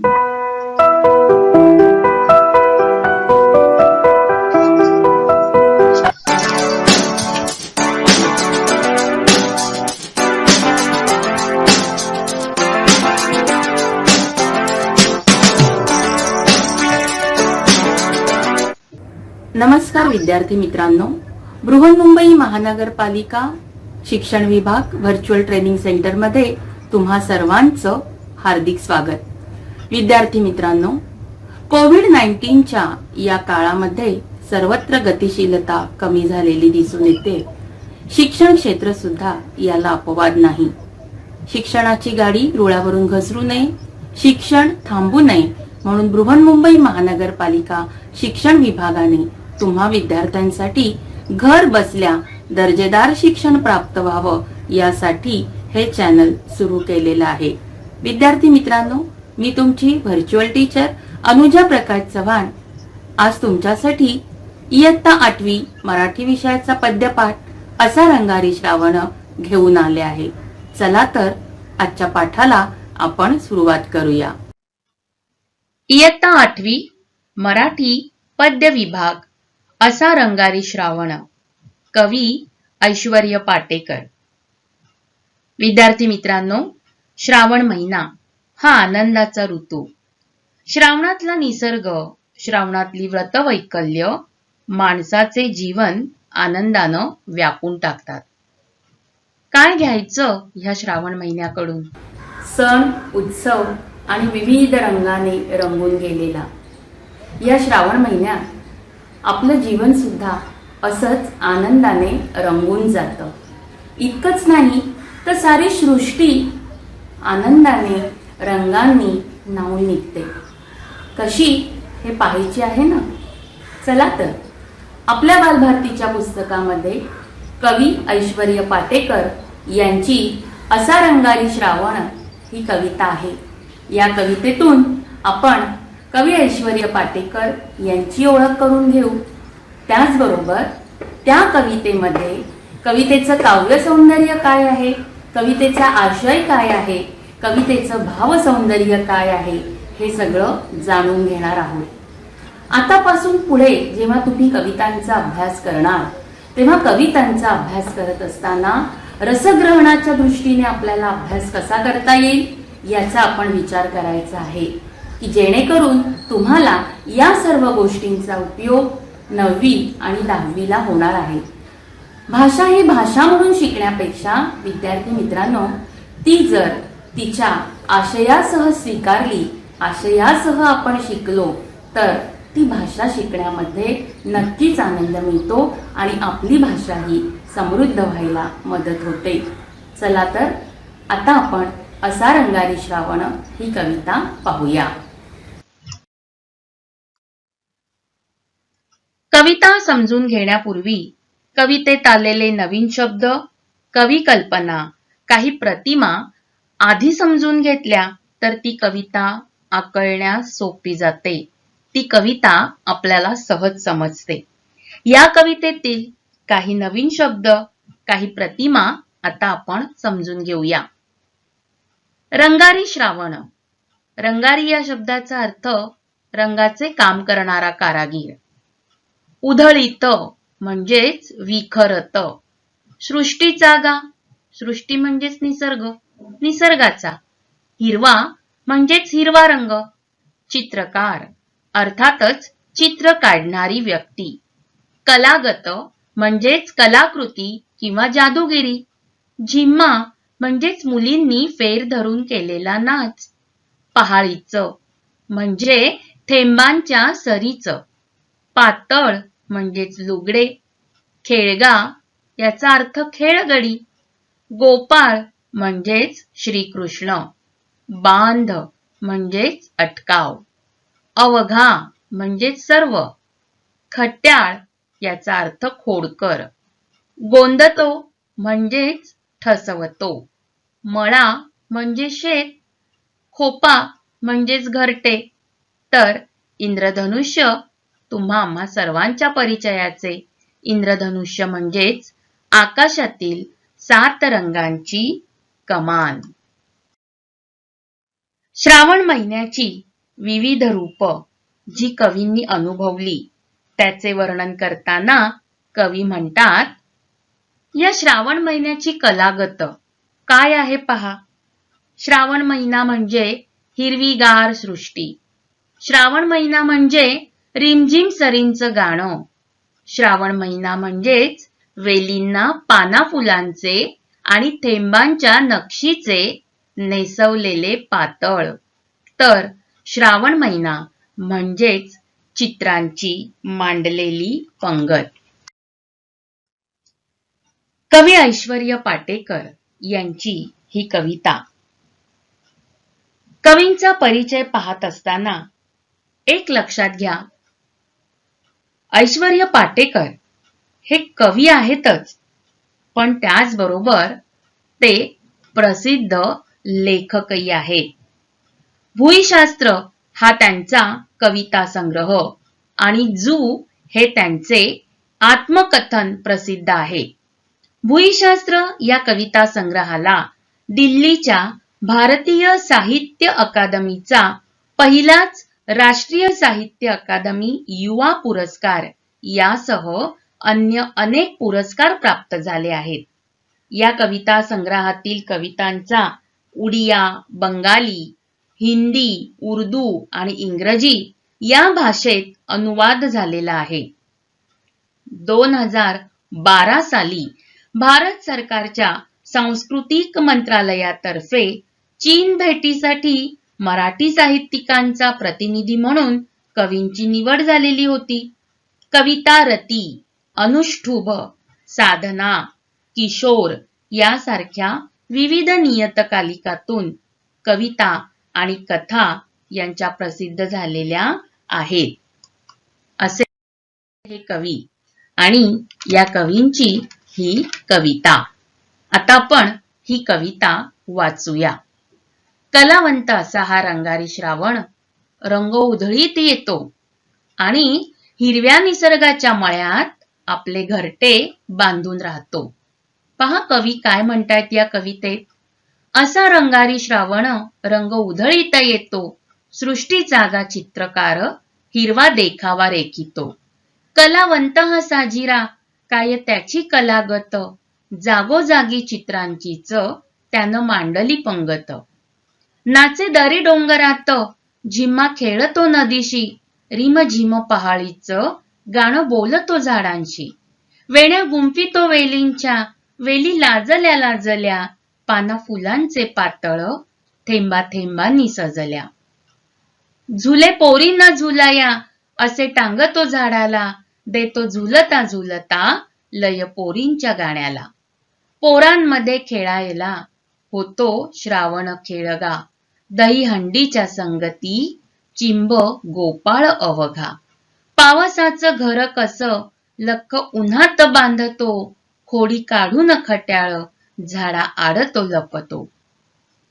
नमस्कार विद्यार्थी मित्रांनो बृहन्मुंबई महानगरपालिका शिक्षण विभाग व्हर्च्युअल ट्रेनिंग सेंटरमध्ये तुम्हा सर्वांचं हार्दिक स्वागत. विद्यार्थी मित्रांनो कोविड नाईन्टीनच्या या काळामध्ये सर्वत्र गतिशीलता कमी झालेली दिसून येते. शिक्षण क्षेत्र सुद्धा याला अपवाद नाही. शिक्षणाची गाडी रुळावरून घसरू नये शिक्षण थांबू नये म्हणून बृहन्मुंबई महानगरपालिका शिक्षण विभागाने तुम्हा विद्यार्थ्यांसाठी घर बसल्या दर्जेदार शिक्षण प्राप्त व्हावं यासाठी हे चॅनल सुरू केलेलं आहे. विद्यार्थी मित्रांनो मी तुमची व्हर्च्युअल टीचर अनुजा प्रकाश चव्हाण. आज तुमच्यासाठी इयत्ता आठवी मराठी विषयाचा पद्यपाठ असा रंगारी श्रावण घेऊन आले आहे. चला तर आजच्या पाठाला आपण सुरुवात करूया. इयत्ता आठवी मराठी पद्य विभाग असा रंगारी श्रावण. कवी ऐश्वर्य पाटेकर. विद्यार्थी मित्रांनो श्रावण महिना. हा आनंदाचा ऋतू. श्रावणातला निसर्ग श्रावणातली व्रतवैकल्य माणसाचे जीवन आनंदानं व्यापून टाकतात. काय घ्यायचं ह्या श्रावण महिन्याकडून? सण उत्सव आणि विविध रंगाने रंगून गेलेला. या श्रावण महिन्यात आपलं जीवन सुद्धा असंच आनंदाने रंगून जातं. इतकंच नाही तर सारी सृष्टी आनंदाने रंगांनी न्हावून निघते. कशी? हे पाहायची आहे ना? चला तर. आपल्या बालभारतीच्या पुस्तकामध्ये कवी ऐश्वर्य पाटेकर यांची असा रंगारी श्रावण ही कविता आहे. या कवितेतून आपण कवी ऐश्वर्य पाटेकर यांची ओळख करून घेऊ. त्याचबरोबर त्या कवितेमध्ये कवितेचं काव्य सौंदर्य काय आहे? कवितेचा आशय काय आहे? कवितेचं भावसौंदर्य काय आहे हे सगळं जाणून घेणार आहोत. आतापासून पुढे जेव्हा तुम्ही कवितांचा अभ्यास करणार तेव्हा कवितांचा अभ्यास करत असताना रसग्रहणाच्या दृष्टीने आपल्याला अभ्यास कसा करता येईल याचा आपण विचार करायचा आहे. की जेणेकरून तुम्हाला या सर्व गोष्टींचा उपयोग नववी आणि दहावीला होणार आहे. भाषा ही भाषा म्हणून शिकण्यापेक्षा विद्यार्थी मित्रांनो ती जर तिच्या आशयासह स्वीकारली आशयासह आपण शिकलो तर ती भाषा शिकण्यामध्ये नक्कीच आनंद मिळतो आणि आपली भाषा ही समृद्ध व्हायला मदत होते. चला तर आता आपण असा रंगारी श्रावण ही कविता पाहूया. कविता समजून घेण्यापूर्वी कवितेत आलेले नवीन शब्द कवी कल्पना काही प्रतिमा आधी समजून घेतल्या तर ती कविता आकळण्यास सोपी जाते. ती कविता आपल्याला सहज समजते. या कवितेतील काही नवीन शब्द काही प्रतिमा आता आपण समजून घेऊया. रंगारी श्रावण. रंगारी या शब्दाचा अर्थ रंगाचे काम करणारा कारागीर. उधळीत म्हणजेच विखरत. सृष्टीचा गा सृष्टी म्हणजेच निसर्ग. निसर्गाचा. हिरवा म्हणजेच हिरवा रंग. चित्रकार अर्थातच चित्र काढणारी व्यक्ती. कलागत म्हणजेच कलाकृती किंवा जादूगिरी. झिम्मा म्हणजेच मुलींनी फेर धरून केलेला नाच. पहाळीच म्हणजे थेंबांच्या सरीचं. पातळ म्हणजेच लुगडे. खेळगा याचा अर्थ खेळगडी. गोपाळ म्हणजेच श्रीकृष्ण. बांध म्हणजेच अटकाव. अवघा म्हणजेच सर्व. खट्याळ याचा अर्थ खोडकर. गोंदतो म्हणजेच ठसवतो. मळा म्हणजे शेत. खोपा म्हणजेच घरटे. तर इंद्रधनुष्य तुम्हा आम्हा सर्वांच्या परिचयाचे. इंद्रधनुष्य म्हणजेच आकाशातील सात रंगांची कमान श्रावण महिन्याची विविध रूप जी कवींनी अनुभवली त्याचे वर्णन करताना कवी म्हणतात या श्रावण महिन्याची कलागत काय आहे पहा. श्रावण महिना म्हणजे हिरवीगार सृष्टी. श्रावण महिना म्हणजे रिमझिम सरींचं गाणं. श्रावण महिना म्हणजेच वेलींना पाना फुलांचे आणि थेंबांच्या नक्षीचे नेसवलेले पातळ. तर श्रावण महिना म्हणजेच चित्रांची मांडलेली पंगत. कवी ऐश्वर्य पाटेकर यांची ही कविता. कवींचा परिचय पाहत असताना एक लक्षात घ्या. ऐश्वर्य पाटेकर हे कवी आहेतच. पण त्याचबरोबर ते प्रसिद्ध लेखकही आहेत. भूईशास्त्र हा त्यांचा कविता संग्रह आणि जू हे त्यांचे आत्मकथन प्रसिद्ध आहे. भूईशास्त्र या कविता संग्रहाला दिल्लीच्या भारतीय साहित्य अकादमीचा पहिलाच राष्ट्रीय साहित्य अकादमी युवा पुरस्कार यासह अन्य अनेक पुरस्कार प्राप्त झाले आहेत. या कविता संग्रहातील कवितांचा उडिया बंगाली हिंदी उर्दू आणि इंग्रजी या भाषेत अनुवाद झालेला आहे. दोन हजार बारा साली भारत सरकारच्या सांस्कृतिक मंत्रालयातर्फे चीन भेटीसाठी मराठी साहित्यिकांचा प्रतिनिधी म्हणून कवींची निवड झालेली होती. कविता रती अनुष्ठुभ साधना किशोर यासारख्या विविध नियतकालिकातून कविता आणि कथा यांच्या प्रसिद्ध झालेल्या आहेत. असे हे कवी आणि या कवींची ही कविता. आता आपण ही कविता वाचूया. कलावंत असा हा रंगारी श्रावण रंग उधळीत येतो आणि हिरव्या निसर्गाच्या मळ्यात आपले घरटे बांधून राहतो. पहा कवी काय म्हणतायत या कवितेत. असा रंगारी श्रावण रंग उधळीत येतो. सृष्टी जागा चित्रकार हिरवा देखावा रेखितो. कलावंत हा साजिरा काय त्याची कलागत जागोजागी चित्रांचीच त्यानं मांडली पंगत. नाचे दरी डोंगरात झिम्मा खेळतो नदीशी रिम झिम पहाळीच गाणं बोलतो झाडांशी. वेण्या गुंफितो वेलींच्या वेली लाजल्या लाजल्या पाना फुलांचे पातळ थेंबा थेंबांनी सजल्या. झुले पोरी न झुलाया असे टांगतो झाडाला देतो झुलता झुलता लय पोरींच्या गाण्याला. पोरांमध्ये खेळायला होतो श्रावण खेळगा दही हंडीच्या संगती चिंब गोपाळ अवघा. पावसाचं घर कस? लख उन्हात बांधतो खोडी काढून खट्याळ झाडा आडतो लपतो.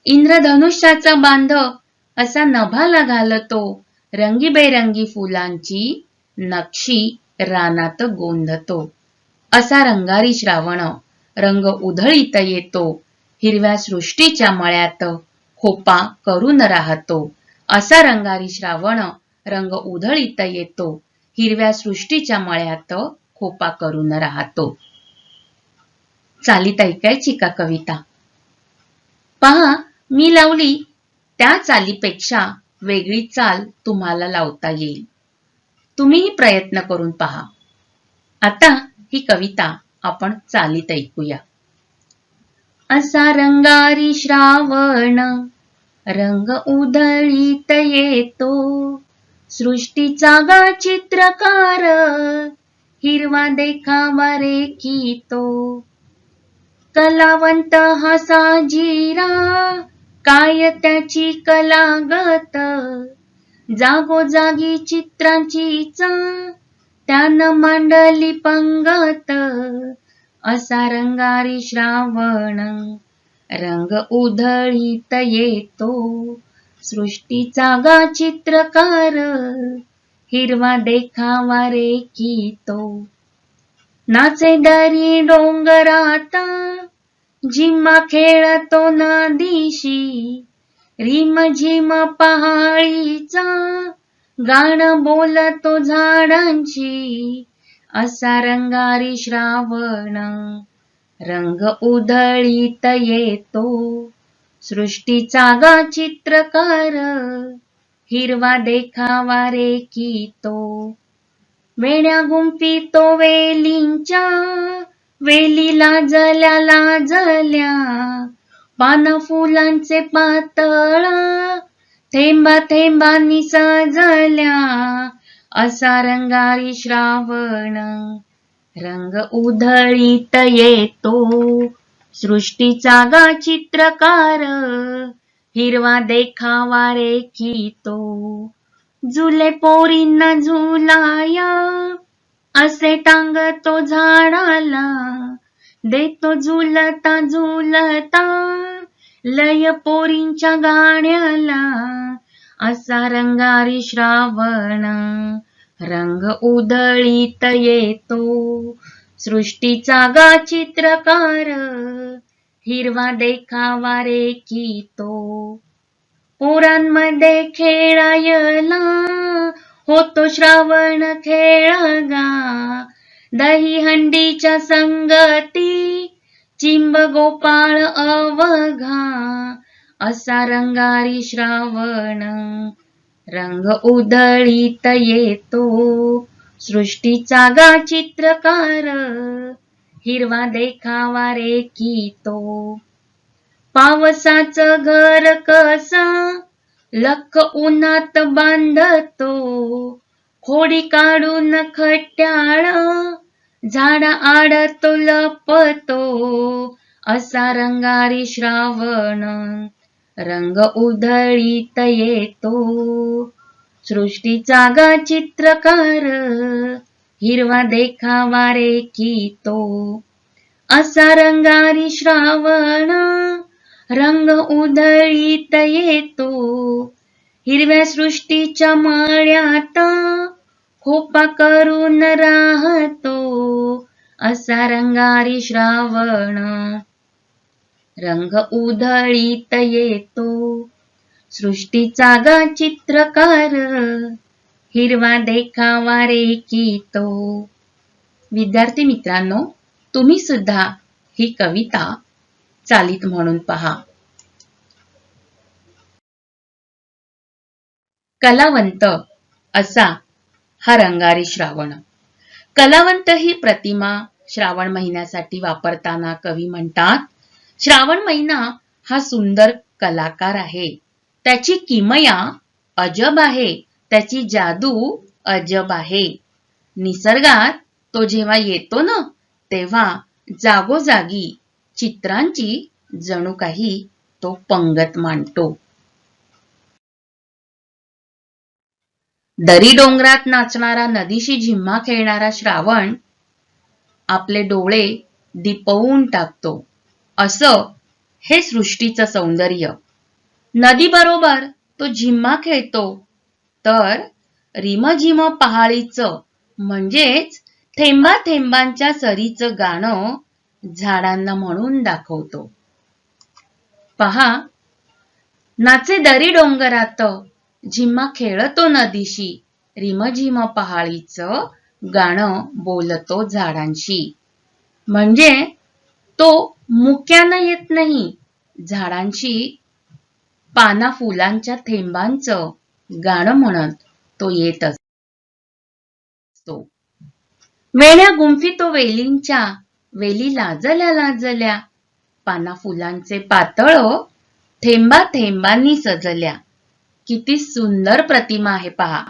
इंद्रधनुष्याचा बांध असा नभाला घालतो रंगीबेरंगी फुलांची नक्षी रानात गोंधतो. असा रंगारी श्रावण रंग उधळीत येतो हिरव्या सृष्टीच्या मळ्यात खोपा करून राहतो. असा रंगारी श्रावण रंग उधळीत येतो हिरव्या सृष्टीच्या मळ्यात खोपा करून राहतो. चालीत ऐकायची का कविता? पहा मी लावली त्या चालीपेक्षा वेगळी चाल तुम्हाला लावता येईल. तुम्हीही प्रयत्न करून पहा. आता ही कविता आपण चालीत ऐकूया. असा रंगारी श्रावण रंग उधळीत येतो. सृष्टीचा गा चित्रकार हिरवा देखावा रेखितो कलावंत हा साजिरा काय त्याची कलागत जागोजागी चित्रांचीच त्यानं मांडली पंगत. असा रंगारी श्रावण रंग उधळीत येतो. सृष्टीचा गा चित्रकार हिरवा देखावा रेखितो नाचे दरी डोंगराता जिम्मा खेळतो नदीशी रिम झिम पहाळीचा गाणं बोलतो झाडांची असा रंगारी श्रावण रंग उधळीत येतो. सृष्टीचा गा चित्रकार हिरवा देखावा रेखितो वेण्या गुंफितो वेलींच्या वेली लाजल्या लाजल्या पान फुलांचे पातळा थेंबा थेंबा निसजल्या असा रंगारी श्रावण रंग उधळीत येतो. सृष्टीचा गा चित्रकार. हिरवा देखावा रेखितो झुले पोरींना झुलाया. असे टांगतो झाडाला. देतो झुलता झुलता. लय पोरींच्या गाण्याला. असा रंगारी श्रावण. रंग उधळीत येतो. सृष्टीचा गा चित्रकार हिरवा देखावा तो. पोरांमध्ये खेळायला होतो श्रावण खेळगा दही हंडीच्या संगती चिंब गोपाळ अवघा असा रंगारी श्रावण रंग उधळीत येतो. सृष्टीचा गा चित्रकार हिरवा देखावा तो. पावसाचं घर कसा लख उन्हात बांधतो. खोडी काढून खट्याळ झाडा आडतो लपतो असा रंगारी श्रावण रंग उधळीत येतो. सृष्टीचा गा चित्रकार. हिरवा देखावा रेखितो असा रंगारी श्रावण रंग उधळीत येतो. हिरव्या सृष्टीच्या मळ्यात खोपा करून राहतो. असा रंगारी श्रावण रंग उधळीत येतो. सृष्टीचा गा चित्रकार. हिरवा देखावा तो. विद्यार्थी मित्रांनो तुम्ही सुद्धा ही कविता चालीत म्हणून पहा. कलावंत असा हा रंगारी श्रावण. कलावंत ही प्रतिमा श्रावण महिन्यासाठी वापरताना कवी म्हणतात श्रावण महिना हा सुंदर कलाकार आहे. त्याची किमया अजब आहे त्याची जादू अजब आहे. निसर्गात तो जेव्हा येतो ना तेव्हा जागोजागी चित्रांची जणू काही तो पंगत मांडतो. दरी डोंगरात नाचणारा नदीशी झिम्मा खेळणारा श्रावण आपले डोळे दिपवून टाकतो. असं हे सृष्टीचं सौंदर्य. नदी बरोबर तो झिम्मा खेळतो. तर रिमझिम पहाळीचं म्हणजेच थेंबा थेंबांच्या सरीचं गाणं झाडांना म्हणून दाखवतो. पहा नाचे दरी डोंगरात झिम्मा खेळतो नदीशी रिमझिम पहाळीचं गाणं बोलतो झाडांशी. म्हणजे तो मुक्यानं येत नाही झाडांशी पाना फुलांच्या थेंबांचं गाणं म्हणत तो येत असतो. वेण्या गुंफितो वेलींच्या वेली लाजल्या लाजल्या पाना फुलांचे पातळ थेंबा थेंबांनी सजल्या. किती सुंदर प्रतिमा आहे पहा.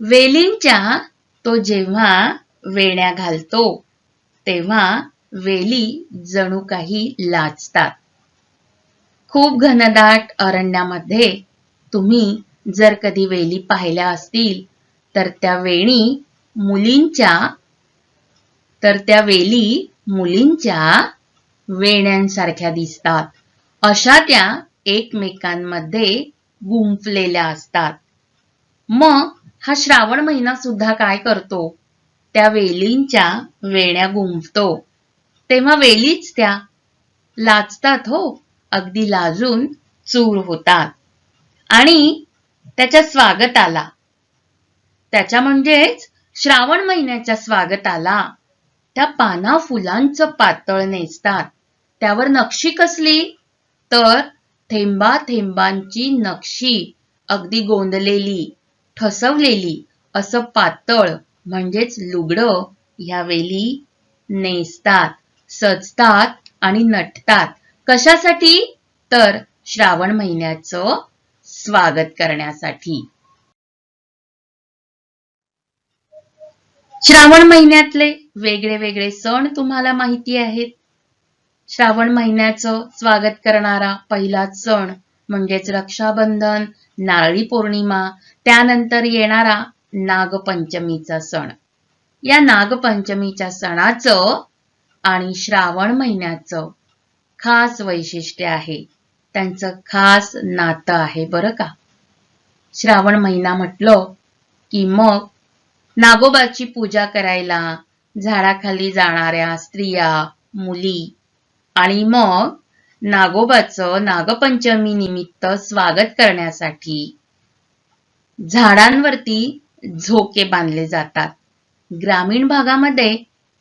वेलींच्या तो जेव्हा वेण्या घालतो तेव्हा वेली जणू काही लाजतात. खूप घनदाट अरण्यामध्ये तुम्ही जर कधी वेली पाहिल्या असतील तर त्या वेणी मुलींच्या तर त्या वेली मुलींच्या वेण्यांसारख्या दिसतात. अशा त्या एकमेकांमध्ये गुंफलेल्या असतात. मग हा श्रावण महिना सुद्धा काय करतो? त्या वेलींच्या वेण्या गुंफतो. तेव्हा वेलीच त्या लाजतात हो. अगदी लाजून चूर होतात. आणि त्याच्या स्वागताला. त्याच्या म्हणजेच श्रावण महिन्याच्या स्वागताला त्या पाना फुलांचं पातळ नेसतात. त्यावर नक्षी कसली? तर थेंबा थेंबांची नक्षी अगदी गोंदलेली ठसवलेली असं पातळ म्हणजेच लुगडं ह्यावेळी नेसतात सजतात आणि नटतात. कशासाठी? तर श्रावण महिन्याचं स्वागत करण्यासाठी. श्रावण महिन्यातले वेगळे वेगळे सण तुम्हाला माहिती आहेत. श्रावण महिन्याचं स्वागत करणारा पहिला सण म्हणजेच रक्षाबंधन नारळी पौर्णिमा त्यानंतर येणारा नागपंचमीचा सण. या नागपंचमीच्या सणाचं आणि श्रावण महिन्याचं खास वैशिष्ट्य आहे. त्यांचं खास नातं आहे बरं का? श्रावण महिना म्हटलं की मग नागोबाची पूजा करायला झाडाखाली जाणाऱ्या स्त्रिया मुली आणि मग नागोबाचं नागपंचमी निमित्त स्वागत करण्यासाठी झाडांवरती झोके बांधले जातात. ग्रामीण भागामध्ये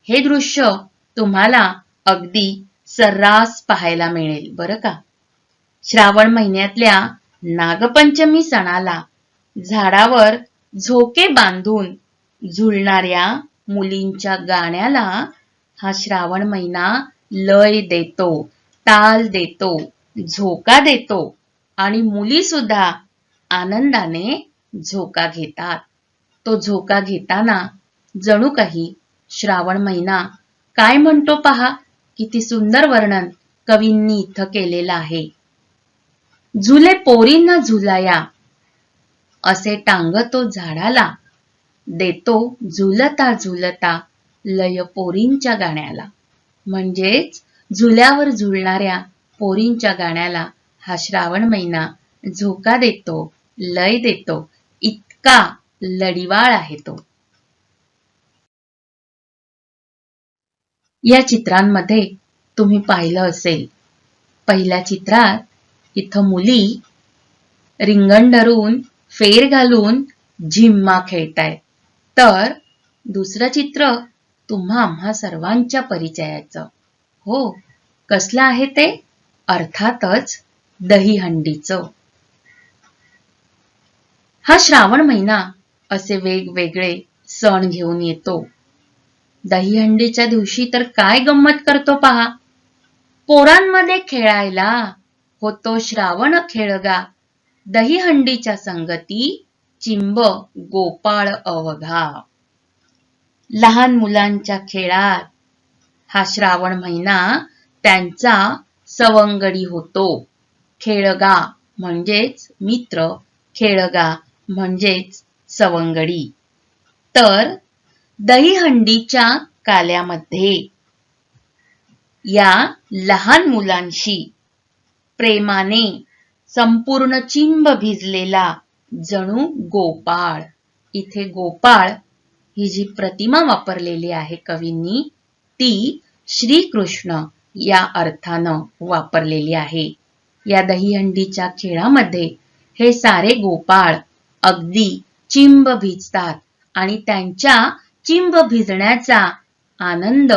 हे दृश्य तुम्हाला अगदी सर्रास पाहायला मिळेल बरं का? श्रावण महिन्यातल्या नागपंचमी सणाला झाडावर झोके बांधून झुलणाऱ्या मुलींच्या गाण्याला हा श्रावण महिना लय देतो ताल देतो झोका देतो आणि मुली सुद्धा आनंदाने झोका घेतात. तो झोका घेताना जणू काही श्रावण महिना काय म्हणतो पहा? किती सुंदर वर्णन कवींनी इथं केलेलं आहे. झुले पोरींना झुलाया असे टांगतो झाडाला देतो झुलता झुलता लय पोरींच्या गाण्याला. म्हणजेच झुल्यावर झुलणाऱ्या पोरींच्या गाण्याला हा श्रावण महिना झोका देतो लय देतो इतका लडिवाळ आहे तो. या चित्रांमध्ये तुम्ही पाहिलं असेल. पहिल्या चित्रात इथं मुली रिंगण धरून फेर घालून झिम्मा खेळतायत तर दुसरं चित्र तुम्हा आम्हा सर्वांच्या परिचयाचं. हो कसलं आहे ते? अर्थातच दहीहंडीचं. हा श्रावण महिना असे वेगवेगळे सण घेऊन येतो. दहीहंडीच्या दिवशी तर काय गंमत करतो पहा. पोरांमध्ये खेळायला होतो श्रावण खेळगा. दहीहंडीच्या संगती चिंब गोपाळ अवघा. लहान मुलांच्या खेळात हा श्रावण महिना त्यांचा सवंगडी होतो. खेळगा म्हणजेच मित्र खेळगा म्हणजेच सवंगडी. तर दहीहंडीच्या काल्यामध्ये. या लहान मुलांशी प्रेमाने संपूर्ण चिंब भिजलेला जणू गोपाळ. इथे गोपाळ ही जी प्रतिमा वापरलेली आहे कवींनी ती श्रीकृष्ण या अर्थानं वापरलेली आहे. या दहीहंडीच्या खेळामध्ये हे सारे गोपाळ अगदी चिंब भिजतात आणि त्यांच्या चिंब भिजण्याचा आनंद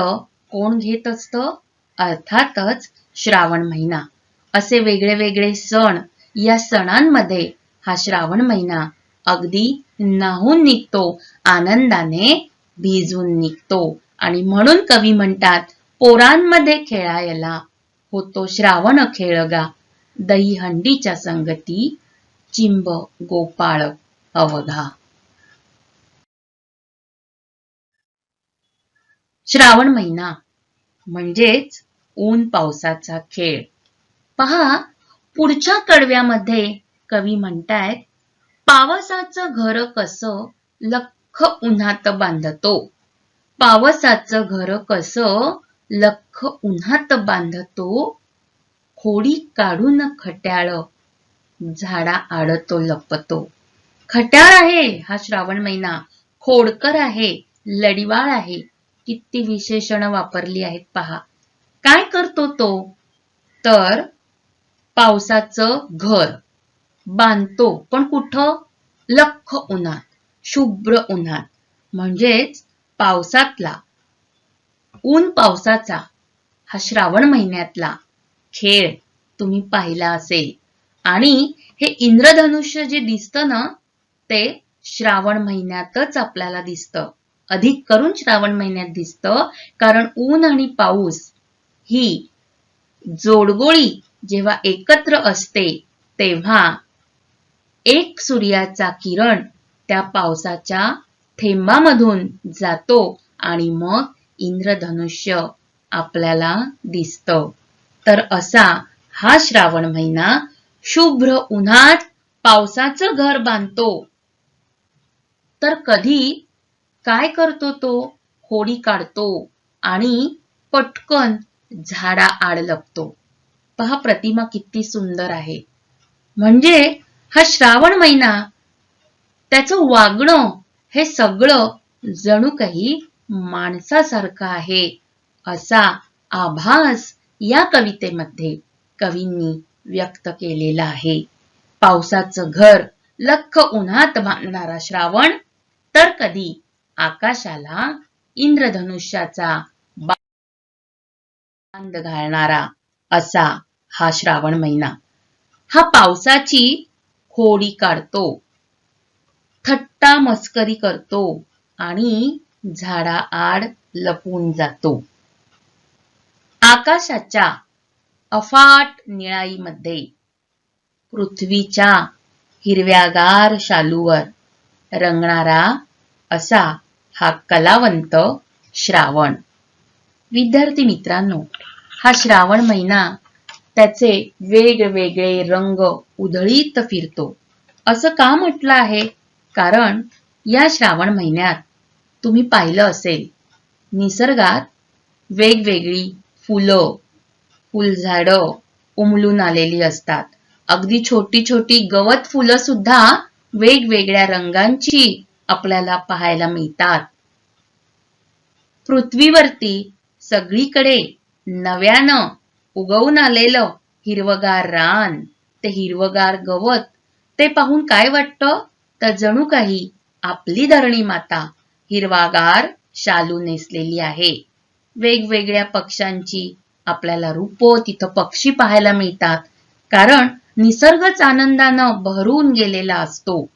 कोण घेत असतं? अर्थातच श्रावण महिना. असे वेगळे वेगळे सण या सणांमध्ये हा श्रावण महिना अगदी नाहून निघतो आनंदाने भिजून निघतो. आणि म्हणून कवी म्हणतात पोरांमध्ये खेळायला होतो श्रावण खेळगा. दहीहंडीच्या संगती चिंब गोपाळ अवघा. श्रावण महिना म्हणजेच ऊन पावसाचा खेळ. पहा पुढच्या कडव्यामध्ये कवी म्हणतायत पावसाचं घर कसं लख उन्हात बांधतो. पावसाचं घर कसं लख उन्हात बांधतो. खोडी काढून खट्याळ झाडा आडतो लपतो. खट्याळ आहे हा श्रावण महिना खोडकर आहे लडिवाळ आहे. किती विशेषण वापरली आहेत पहा. काय करतो तो? तर पावसाचं घर बांधतो. पण कुठं? लख उन्हात शुभ्र उन्हात. म्हणजेच पावसातला ऊन पावसाचा हा श्रावण महिन्यातला खेळ तुम्ही पाहिला असेल. आणि हे इंद्रधनुष्य जे दिसतं ना ते श्रावण महिन्यातच आपल्याला दिसतं. अधिक करून श्रावण महिन्यात दिसतं. कारण ऊन आणि पाऊस ही जोडगोळी जेव्हा एकत्र असते तेव्हा एक सूर्याचा किरण त्या पावसाच्या थेंबामधून जातो आणि मग इंद्रधनुष्य आपल्याला दिसतं. तर असा हा श्रावण महिना शुभ्र उन्हात पावसाचं घर बांधतो. तर कधी काय करतो तो? होडी काढतो आणि पटकन झाडा आड लपतो. पहा प्रतिमा किती सुंदर आहे. म्हणजे हा श्रावण महिना त्याचं वागणं हे सगळं जणू काही माणसासारखं आहे असा आभास या कवितेमध्ये कवींनी व्यक्त केलेला आहे. पावसाचं घर लख उन्हात बांधणारा श्रावण तर कधी आकाशाला इंद्रधनुष्याचा बांध घालणारा असा हा श्रावण महिना. हा पावसाची होडी काढतो थट्टा मस्करी करतो आणि झाडा आड लपून जातो. आकाशाच्या अफाट निळाईमध्ये पृथ्वीच्या हिरव्यागार शालूवर रंगणारा असा हा कलावंत श्रावण. विद्यार्थी मित्रांनो हा श्रावण महिना त्याचे वेगवेगळे रंग उधळीत फिरतो. असं का म्हटलं आहे? कारण या श्रावण महिन्यात तुम्ही पाहिलं असेल निसर्गात वेगवेगळी फुलं फुलझाडं उमलून आलेली असतात. अगदी छोटी छोटी गवत फुलं सुद्धा वेगवेगळ्या रंगांची आपल्याला पाहायला मिळतात. पृथ्वीवरती सगळीकडे नव्यानं उगवून आलेलं हिरवगार रान ते हिरवगार गवत ते पाहून काय वाटतं? तर जणू काही आपली धरणी माता हिरवागार शालू नेसलेली आहे. वेगवेगळ्या पक्ष्यांची आपल्याला रूप तिथं पक्षी पाहायला मिळतात. कारण निसर्गच आनंदानं भरून गेलेला असतो.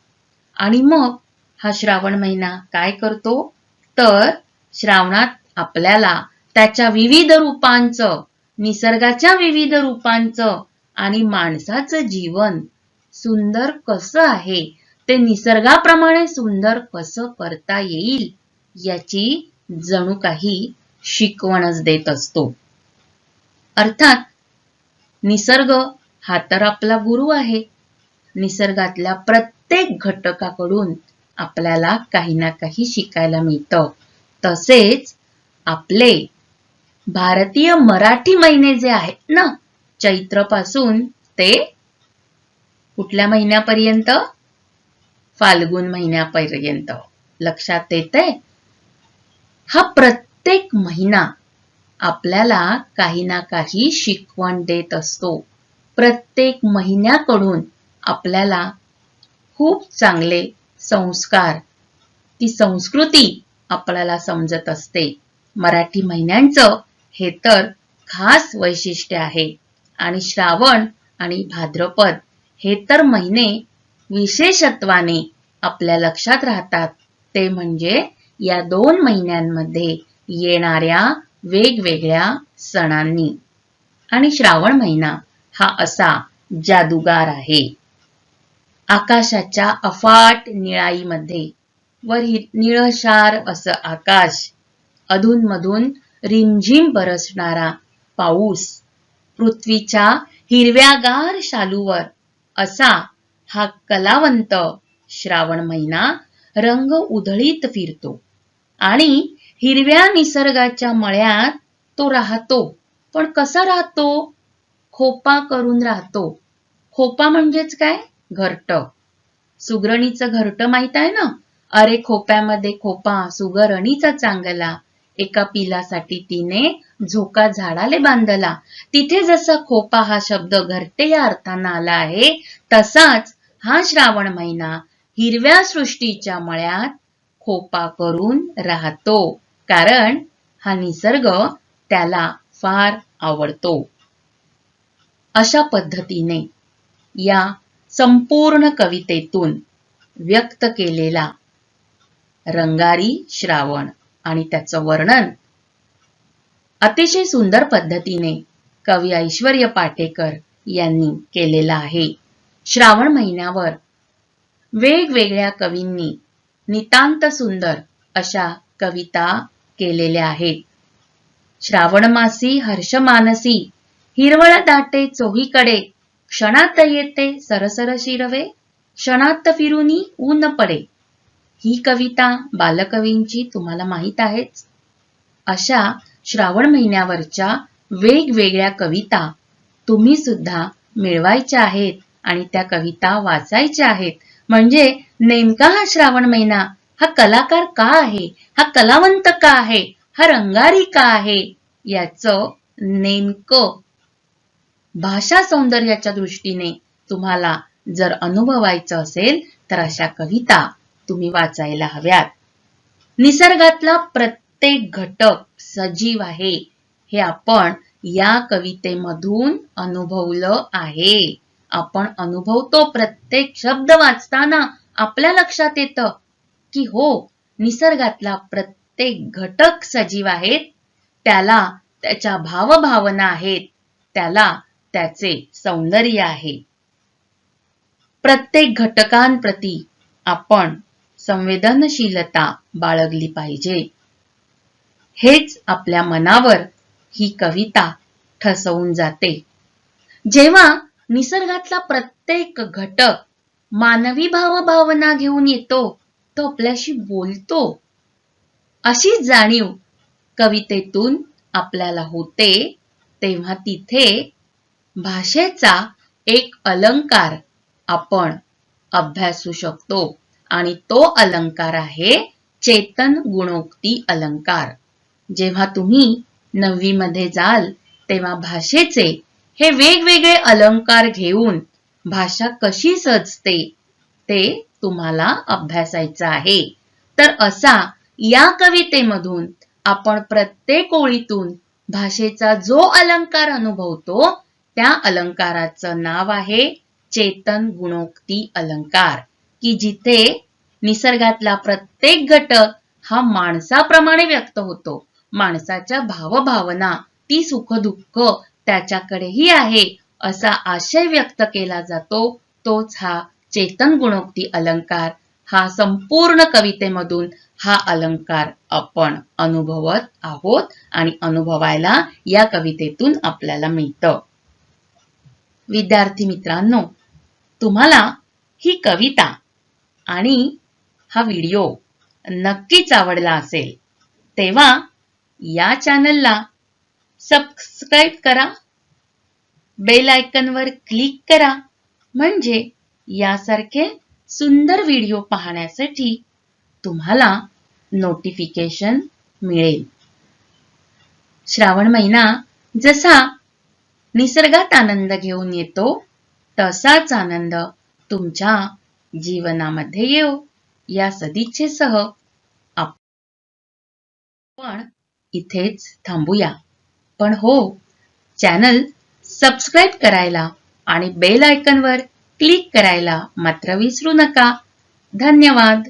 आणि मग हा श्रावण महिना काय करतो? तर श्रावणात आपल्याला त्याच्या विविध रूपांचं निसर्गाच्या विविध रूपांचं आणि माणसाचं जीवन सुंदर कसं आहे ते निसर्गाप्रमाणे सुंदर कसं करता येईल याची जणू काही शिकवणच देत असतो. अर्थात निसर्ग हा तर आपला गुरु आहे. निसर्गातल्या प्रत्येक घटकाकडून आपल्याला काही ना काही शिकायला मिळतं. तसेच आपले भारतीय मराठी महिने जे आहेत ना चैत्रपासून ते कुठल्या महिन्यापर्यंत? फाल्गुन महिन्यापर्यंत. लक्षात येते हा प्रत्येक महिना आपल्याला काही ना काही शिकवण देत असतो. प्रत्येक महिन्याकडून आपल्याला खूप चांगले संस्कार. ती संस्कृती आपल्याला समजत असते. मराठी महिन्यांचं हे तर खास वैशिष्ट्य आहे. आणि श्रावण आणि भाद्रपद हे तर महिने विशेषत्वाने आपल्या लक्षात राहतात. ते म्हणजे या दोन महिन्यांमध्ये येणाऱ्या वेगवेगळ्या सणांनी. आणि श्रावण महिना हा असा जादूगार आहे. आकाशाच्या अफाट निळाईमध्ये. वर हि- निळशार असं आकाश अधूनमधून रिमझिम बरसणारा पाऊस पृथ्वीच्या हिरव्यागार शालूवर असा हा कलावंत श्रावण महिना रंग उधळीत फिरतो आणि हिरव्या निसर्गाच्या मळ्यात तो राहतो. पण कसा राहतो? खोपा करून राहतो. खोपा म्हणजेच काय? घरट. सुगरणीचं घरट माहीत आहे ना? अरे खोप्यामध्ये खोपा सुगरणीचा चांगला. एका पिलासाठी तिने झोका झाडाले बांधला. तिथे जसा खोपा हा शब्द घरटे या अर्थानं आला आहे तसाच हा श्रावण महिना हिरव्या सृष्टीच्या मळ्यात खोपा करून राहतो. कारण हा निसर्ग त्याला फार आवडतो. अशा पद्धतीने या संपूर्ण कवितेतून व्यक्त केलेला रंगारी श्रावण आणि त्याचं वर्णन. अतिशय सुंदर पद्धतीने कवी ऐश्वर्य पाटेकर यांनी केलेला आहे. श्रावण महिन्यावर वेगवेगळ्या कवींनी नितांत सुंदर अशा कविता केलेल्या आहेत. श्रावण मासी हर्ष मानसी हिरवळ दाटे चोहीकडे क्षणात येते सरसर शिरवे क्षणात फिरुनी ऊन पडे ही कविता बालकवींची तुम्हाला माहीत आहेच अशा श्रावण महिन्यावरच्या वेगवेगळ्या कविता तुम्ही सुद्धा मिळवायच्या आहेत आणि त्या कविता वाचायच्या आहेत. म्हणजे नेमका हा श्रावण महिना हा कलाकार का आहे? हा कलावंत का आहे? हा रंगारी का आहे? याचं नेमकं भाषा सौंदर्याच्या दृष्टीने तुम्हाला जर अनुभवायचं असेल तर अशा कविता तुम्ही वाचायला हव्यात. निसर्गातला प्रत्येक घटक सजीव आहे हे आपण या कवितेमधून अनुभवलं आहे. आपण अनुभवतो प्रत्येक शब्द वाचताना आपल्या लक्षात येतं की हो निसर्गातला प्रत्येक घटक सजीव आहेत त्याला त्याच्या भावभावना आहेत त्याला त्याचे सौंदर्य आहे. प्रत्येक घटकांप्रती आपण संवेदनशीलता बाळगली पाहिजे. हेच आपल्या मनावर ही कविता ठसवून जाते. जेव्हा निसर्गातला प्रत्येक घटक मानवी भावभावना घेऊन येतो तो आपल्याशी बोलतो. अशी जाणीव कवितेतून आपल्याला होते तेव्हा तिथे भाषेचा एक अलंकार आपण अभ्यासू शकतो. आणि तो अलंकार आहे चेतन गुणोक्ती अलंकार. जेव्हा तुम्ही नववी मध्ये जाल तेव्हा भाषेचे हे वेगवेगळे अलंकार घेऊन भाषा कशी सजते ते तुम्हाला अभ्यासायचं आहे. तर असा या कवितेमधून आपण प्रत्येक ओळीतून भाषेचा जो अलंकार अनुभवतो त्या अलंकाराचं नाव आहे चेतन गुणोक्ती अलंकार की जिथे निसर्गातला प्रत्येक घटक हा माणसाप्रमाणे व्यक्त होतो. माणसाच्या भावभावना ती सुखदुःख त्याच्याकडेही आहे असा आशय व्यक्त केला जातो तोच हा चेतन गुणोक्ती अलंकार हा संपूर्ण कवितेमधून हा अलंकार आपण अनुभवत आहोत आणि अनुभवायला या कवितेतून आपल्याला मिळतं. विद्यार्थी मित्रांनो तुम्हाला ही कविता आणि हा व्हिडिओ नक्कीच आवडला असेल तेव्हा या चॅनलला सबस्क्राईब करा बेल आयकनवर क्लिक करा म्हणजे यासारखे सुंदर व्हिडिओ पाहण्यासाठी तुम्हाला नोटिफिकेशन मिळेल. श्रावण महिना जसा निसर्गात आनंद घेऊन येतो तसाच आनंद तुमच्या जीवनामध्ये येऊ या सदिच्छेसह आपण इथेच थांबूया. पण हो चॅनल सबस्क्राईब करायला आणि बेल आयकनवर क्लिक करायला मात्र विसरू नका. धन्यवाद.